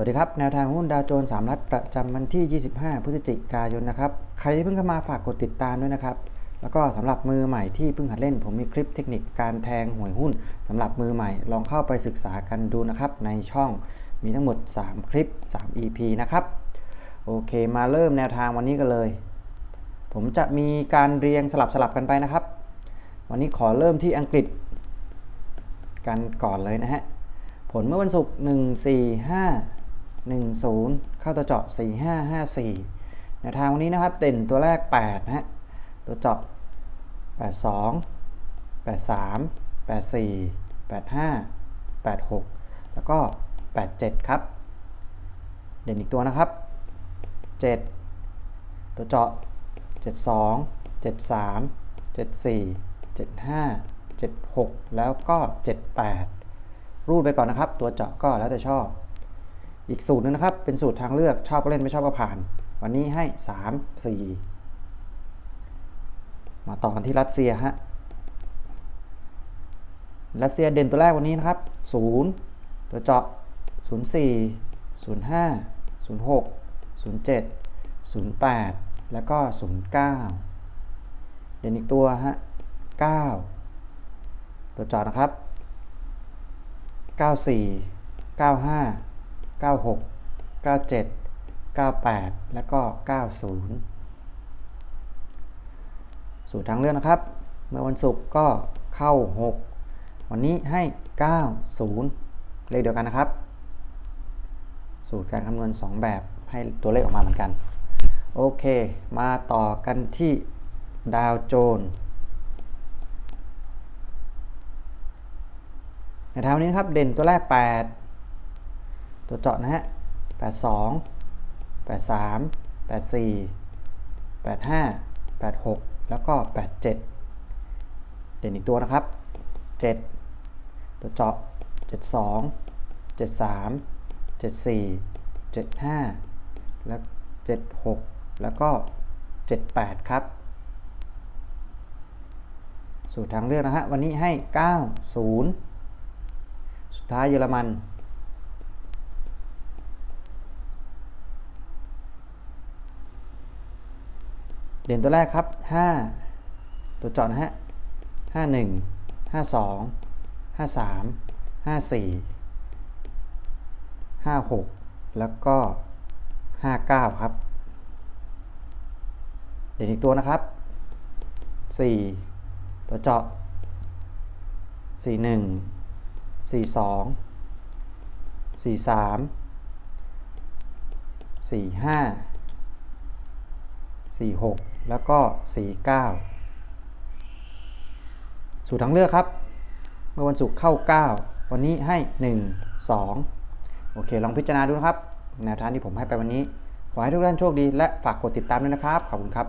วัสดีครับ แนวทางหุ้นดาวโจนส์3รัฐประจำวันที่ 25 พฤศจิกายนนะครับ ใครที่เพิ่งเข้ามาฝากกดติดตามด้วยนะครับ แล้วก็สำหรับมือใหม่ที่เพิ่งหัดเล่น ผมมีคลิปเทคนิคการแทงหวยหุ้นสำหรับมือใหม่ลองเข้าไปศึกษากันดูนะครับ ในช่องมีทั้งหมด 3 คลิป 3 EP นะครับ โอเคมาเริ่มแนวทางวันนี้กันเลย ผมจะมีการเรียงสลับสลับกันไปนะครับ วันนี้ขอเริ่มที่อังกฤษ กันก่อนเลยนะฮะ ผลเมื่อวันศุกร์1 4 5 1 0 เข้าตัวเจาะ 4 5 5 4แนวทางวันนี้นะครับ เด่นตัวแรก8นะฮะ ตัวเจาะ 8 2 8 3 8 4 8 5 8 6 แล้วก็ 8 7 ครับ เด่นอีกตัวนะครับ 7 ตัวเจาะ 7 2 7 3 7 4 7 5 7 6 แล้วก็ 7 8 รูดไปก่อนนะครับ ตัวเจาะก็แล้วแต่ชอบ อีกสูตรหนึงนะครับ เป็นสูตรทางเลือกชอบก็เล่นไม่ชอบก็ผ่าน วันนี้ให้ 3 4 มาต่อกันที่รัสเซียฮะรัสเซียเด่นตัวแรกวันนี้นะครับ 0 ตัวเจาะ 04 05 06 07 08 แล้วก็ 09 เด่นอีกตัวฮะ 9 ตัวเจาะนะครับ 94 95 96 97 98 แล้วก็ 90 สูตรทางเลือกนะครับ เมื่อวันศุกร์ก็เข้า 6 วันนี้ให้ 90 เลขเดียวกันนะครับ สูตรการคำนวณ 2 แบบให้ตัวเลขออกมาเหมือนกัน โอเค มาต่อกันที่ดาวโจนส์ในทางวันนี้นะครับ เด่นตัวแรก 8 ตัวเจาะนะฮะ 82 83 84 85 86 แล้วก็ 87 เด่นอีกตัวนะครับ 7 ตัวเจาะ 72 73 74 75 แล้ว 76 แล้วก็ 78 ครับ สูตรทางเลือกนะฮะ วันนี้ให้ 90 สุดท้ายเยอรมัน เด่นตัวแรกครับ 5 ตัวจาะนะฮะ 51 52 53 54 56 แล้วก็ 59 ครับเด่นอีกตัวนะครับ 4 ตัวเจาะ 41 42 43 45 46 แล้วก็ 49 สูตรทางเลือกครับ เมื่อวันศุกร์เข้า 9 วันนี้ให้ 1 2 โอเค ลองพิจารณาดูนะครับ แนวทางที่ผมให้ไปวันนี้ ขอให้ทุกท่านโชคดีและฝากกดติดตามด้วยนะครับ ขอบคุณครับ